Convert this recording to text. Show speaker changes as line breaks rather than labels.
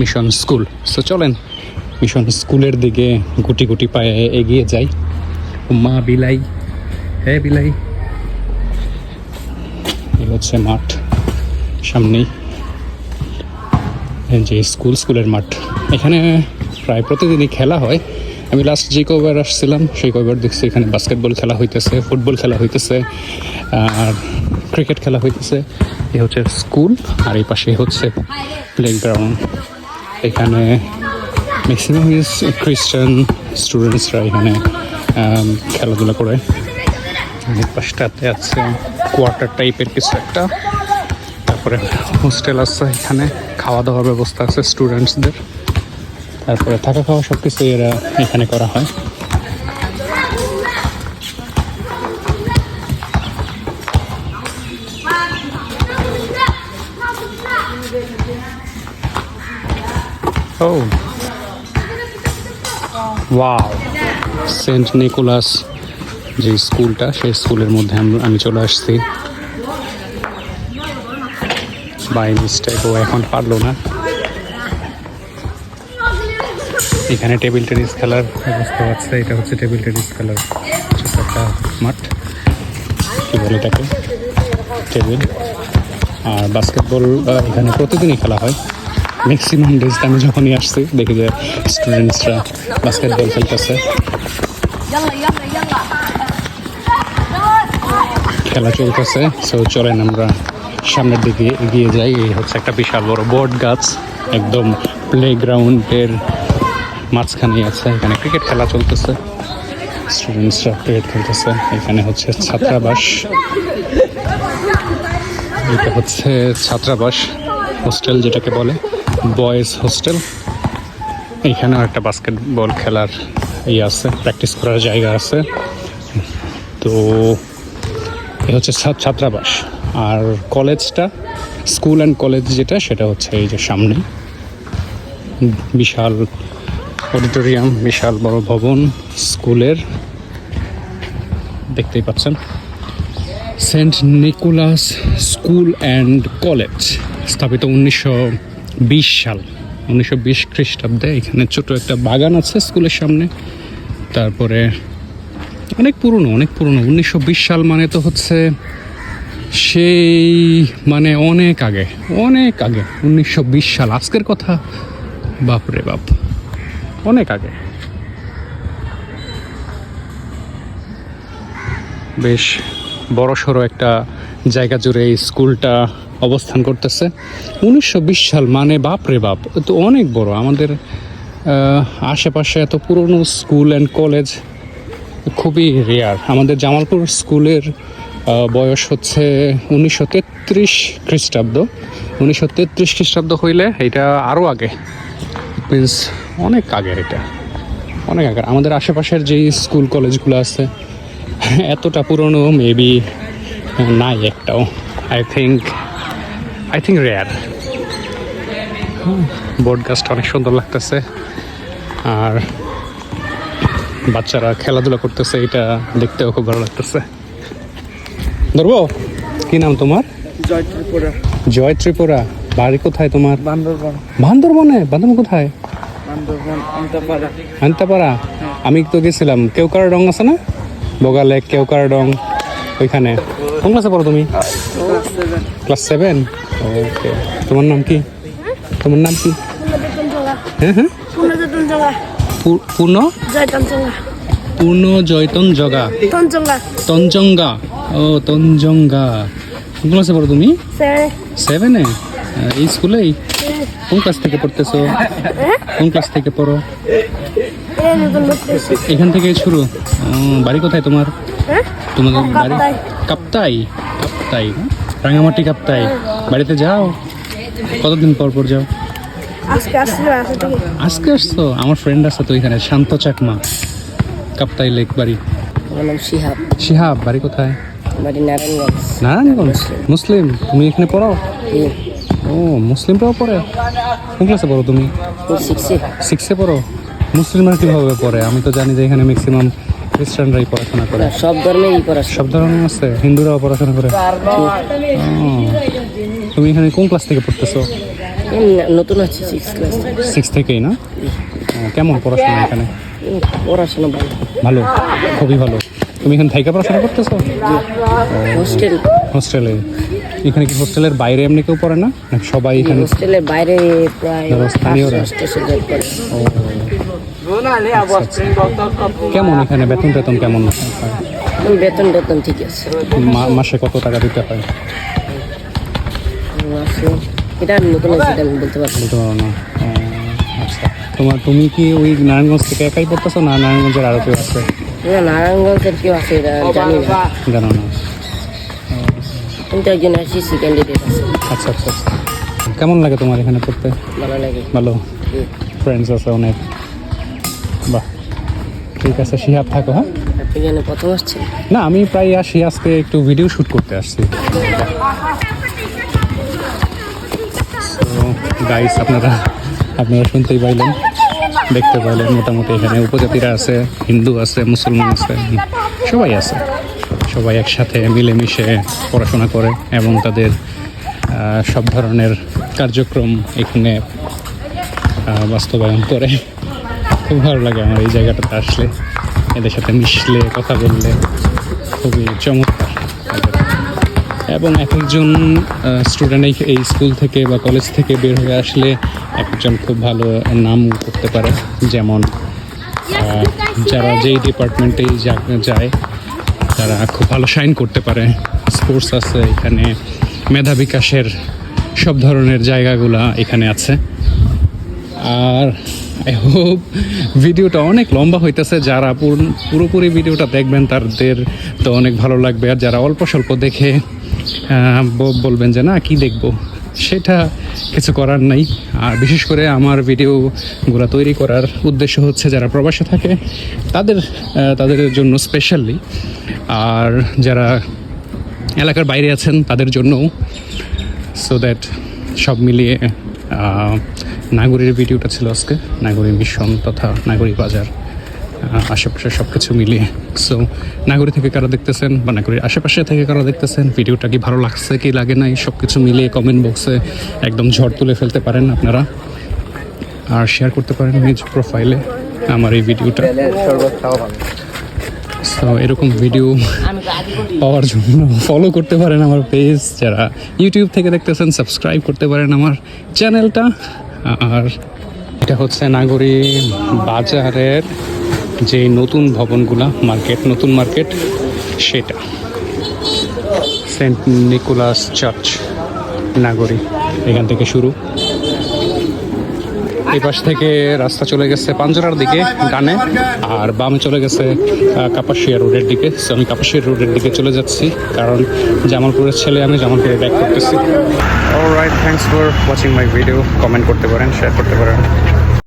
Mission school. So চলেন, mission স্কুলের দিকে গুটি গুটি পায়ে এগিয়ে যাই। মা বিলাই হ্যাঁ বিলাই। এই হচ্ছে মাঠ, সামনেই। যে স্কুল, স্কুলের মাঠ। এখানে প্রায় প্রতিদিনই খেলা হয়। আমি লাস্ট যে কবার আসছিলাম, সেই কবার দেখছি এখানে বাস্কেটবল খেলা হইতেছে ফুটবল খেলা হইতেছে, আর ক্রিকেট খেলা হইতেছে। এ হচ্ছে স্কুল, আর এই পাশে হচ্ছে প্লেগ্রাউন্ড এখানে ম্যাক্সিমাম ইজ খ্রিস্টান স্টুডেন্টসরা এখানে খেলাধুলা করে। পাশটাতে আছে কোয়ার্টার টাইপের কিছু একটা। তারপরে হোস্টেল আছে এখানে খাওয়া দাওয়ার ব্যবস্থা আছে স্টুডেন্টসদের তারপরে থাকা খাওয়া সব কিছু এরা এখানে করা হয়। ও ওয়াও সেন্ট নিকোলাস যে স্কুলটা, সেই স্কুলের মধ্যে আম- চলে আসছি। বাই মিস্টেক ও এখন পারল না। এখানে টেবিল টেনিস খেলার ব্যবস্থা আছে। এটা হচ্ছে টেবিল টেনিস খেলার ছোট একটা মাঠ। কি বলে এটাকে টেবিল আর বাস্কেটবল এখানে প্রতিদিনই খেলা হয়। ম্যাক্সিমাম ডেস্ট আমি যখনই আসছি, দেখি যে স্টুডেন্টসরা বাস্কেটবল খেলতেছে। খেলা চলতেছে সো চলেন আমরা সামনের দিকে এগিয়ে যাই। এই হচ্ছে একটা বিশাল বড় বট গাছ, একদম প্লে গ্রাউন্ডের মাঝখানেই আছে। এখানে ক্রিকেট খেলা চলতেছে স্টুডেন্টসরা ক্রিকেট খেলতেছে। এখানে হচ্ছে ছাত্রাবাস। এটা হচ্ছে ছাত্রাবাস হোস্টেল যেটাকে বলে। Boys hostel. এখানেও একটা বাস্কেটবল খেলার ইয়ে আছে প্র্যাকটিস করার জায়গা আছে। তো এ হচ্ছে ছাত্রাবাস। আর কলেজটা স্কুল অ্যান্ড কলেজ যেটা, সেটা হচ্ছে এই যে সামনে। বিশাল অডিটোরিয়াম বিশাল বড় ভবন, স্কুলের, দেখতেই পাচ্ছেন। Saint Nicholas school and college, স্থাপিত উনিশশো বিশ সাল, উনিশশো বিশ খ্রিস্টাব্দে এখানে ছোট একটা বাগান আছে স্কুলের সামনে। তারপরে অনেক পুরনো অনেক পুরনো, উনিশশো বিশ সাল মানে তো হচ্ছে সেই মানে অনেক আগে অনেক আগে, উনিশশো বিশ সাল, আজকের কথা বাপ রে বাপ, অনেক আগে। বেশ বড় সড়ো একটা জায়গা জুড়ে এই স্কুলটা অবস্থান করতেছে। উনিশশো বিশ সাল মানে বাপ রে বাপ তো অনেক বড়। আমাদের আশেপাশে এত পুরনো স্কুল অ্যান্ড কলেজ খুবই রেয়ার আমাদের জামালপুর স্কুলের বয়স হচ্ছে উনিশশো তেত্রিশ খ্রিস্টাব্দ। উনিশশো তেত্রিশ খ্রিস্টাব্দ হইলে এটা আরও আগে। মিন্স অনেক আগে এটা। অনেক আগে আমাদের আশেপাশের যেই স্কুল কলেজগুলো আছে এতটা পুরনো মেবি নাই একটাও। I think I think rare board গাছটা অনেক সুন্দর লাগতেছে। আর বাচ্চারা খেলাধুলা করতেছে এটা দেখতেও খুব ভালো লাগতেছে। ধরবো? কি নাম তোমার?
জয় ত্রিপুরা।
জয় ত্রিপুরা। বাড়ি কোথায় তোমার?
বান্দরবান।
বান্দরবনে? বান্দরবন কোথায়?
বান্দরবান
আনতাপাড়া আমি তো গেছিলাম। কেউ কেউকার রং আছে না? বগালে কেউকার ডং ওইখানে। কোন ক্লাসে পড়ো তুমি?
ক্লাস সেভেন
ওকে তোমার নাম কি? তোমার নাম কি? হ্যাঁ হ্যাঁ? পূর্ণ পূর্ণ জয়তন জগা. তঞ্জঙ্গা ও তঞ্জঙ্গা কোন ক্লাসে পড়ো তুমি? সেভেনে এই স্কুলেই কোন ক্লাস থেকে পড়তেছো? কোন ক্লাস থেকে পড়ো. এখান থেকে শুরু। বাড়ি কোথায় তোমার?
Eh?
তোমাদের বাড়ি?
কাপ্তাই।
কাপ্তাই? রাঙামাটি কাপ্তাই। বাড়িতে যাও। কতদিন পর পর যাও?
আজকে
আসছো? আমার ফ্রেন্ড আছে তো এখানে শান্ত চাকমা। কাপ্তাই লেক বাড়ি।
শিহাব।
শিহাব বাড়ি কোথায়?
বাড়ি নারায়ণগঞ্জ।
নারায়ণগঞ্জ? মুসলিম? তুমি এখানে পড়ো ও মুসলিমরাও পড়ে? কোন ক্লাসে পড়ো তুমি?
সিক্সে
সিক্সে পড়ো? মুসলিমরা কীভাবে পড়ে? আমি তো জানি যে এখানে ম্যাক্সিমাম খ্রিস্টানরাই পড়াশোনা করে।
সব ধর্মেরই পড়াশোনা।
সব ধরনের আছে হিন্দুরাও পড়াশোনা করে। তুমি এখানে কোন ক্লাস থেকে পড়তেছো?
নতুন হচ্ছে সিক্স ক্লাস
সিক্স থেকেই না? কেমন পড়াশোনা এখানে?
পড়াশোনা ভালো।
ভালো খুবই ভালো। তুমি এখানে থাইকা পড়াশোনা করতেছো?
হোস্টেল।
হোস্টেলে। এখানে কি হোস্টেলের বাইরে এমনি কেউ পড়ে না? সবাই এখানে
হোস্টেলের বাইরে প্রায়
যারা স্থানীয়রা?
করে
কেমন এখানে বেতন টেতন কেমন?
বেতন বেতন ঠিক আছে।
মাসে কত টাকা দিতে হয়?
এটা আমি নতুন আমি বলতে পারছি না।
আচ্ছা। তোমার তুমি কি ওই নারায়ণগঞ্জ থেকে একাই পড়তেছো না নারায়ণগঞ্জের আরও কেউ আছে?
না নারায়ণগঞ্জের কেউ আছে এটা জানি না।
জানো না।
একজন ক্যান্ডিডেট আছে।
আচ্ছা আচ্ছা আচ্ছা। কেমন লাগে তোমার এখানে পড়তে?
ভালো লাগে।
ভালো। ফ্রেন্ডস আছে অনেক। বাহ। ঠিক আছে শিহাব থাকো হ্যাঁ?
আপনি এখানে প্রথম আসছেন
না আমি প্রায় আসি আজকে একটু ভিডিও শ্যুট করতে আসছি। গাইস আপনারা আপনারা শুনতেই পাইলেন দেখতে পাইলেন মোটামুটি এখানে উপজাতিরা আছে হিন্দু আছে মুসলমান আছে সবাই আছে। সবাই একসাথে মিলেমিশে পড়াশোনা করে এবং তাদের সব ধরনের কার্যক্রম এখানে বাস্তবায়ন করে। খুব ভালো লাগে আমার এই জায়গাটাতে আসলে। এদের সাথে মিশলে, কথা বললে খুবই চমৎকার। এবং এক একজন স্টুডেন্ট এই স্কুল থেকে বা কলেজ থেকে বের হয়ে আসলে একজন খুব ভালো নাম করতে পারে। যেমন যারা যেই ডিপার্টমেন্টেই যায়, তারা খুব ভালো সাইন করতে পারে। স্পোর্টস আছে এখানে, মেধা বিকাশের সব ধরনের জায়গাগুলা এখানে আছে। আর আই হোপ ভিডিওটা অনেক লম্বা হইতেছে। যারা পুরোপুরি ভিডিওটা দেখবেন, তাদের তো অনেক ভালো লাগবে। আর যারা অল্প স্বল্প দেখে বলবেন যে, না, কি দেখব? সেটা কিছু করার নাই। আর বিশেষ করে আমার ভিডিওগুলো তৈরি করার উদ্দেশ্য হচ্ছে, যারা প্রবাসে থাকে, তাদের তাদের জন্য স্পেশালি আর যারা এলাকার বাইরে আছেন, তাদের জন্যও। সো দ্যাট সব মিলিয়ে নাগরীর ভিডিওটা ছিল আজকে। নাগরী মিশন তথা নাগরী বাজার আশেপাশে সব কিছু মিলিয়ে। সো নাগরী থেকে কারা দেখতেছেন বা নাগরীর আশেপাশে থেকে কারা দেখতেছেন? ভিডিওটা কি ভালো লাগছে, কি লাগে নাই? সব কিছু মিলিয়ে কমেন্ট বক্সে একদম ঝড় তুলে ফেলতে পারেন আপনারা। আর শেয়ার করতে পারেন নিজ প্রোফাইলে আমার এই ভিডিওটা। সো এরকম ভিডিও পাওয়ার জন্য ফলো করতে পারেন আমার পেজ যারা ইউটিউব থেকে দেখতেছেন সাবস্ক্রাইব করতে পারেন আমার চ্যানেলটা আর এটা হচ্ছে নাগরী বাজারের যে নতুন ভবনগুলা, মার্কেট, নতুন মার্কেট, সেটা। সেন্ট নিকোলাস চার্চ, নাগরী, এখান থেকে শুরু। এই পাশ থেকে রাস্তা চলে গেছে পাঞ্জরার দিকে গানে আর বাম চলে গেছে কাপাসিয়া রোডের দিকে। সো আমি কাপাসিয়া রোডের দিকে চলে যাচ্ছি, কারণ জামালপুরের ছেলে আমি জামালপুরে ব্যাক করতেছি। Alright thanks for watching my video comment করতে পারেন শেয়ার করতে পারেন।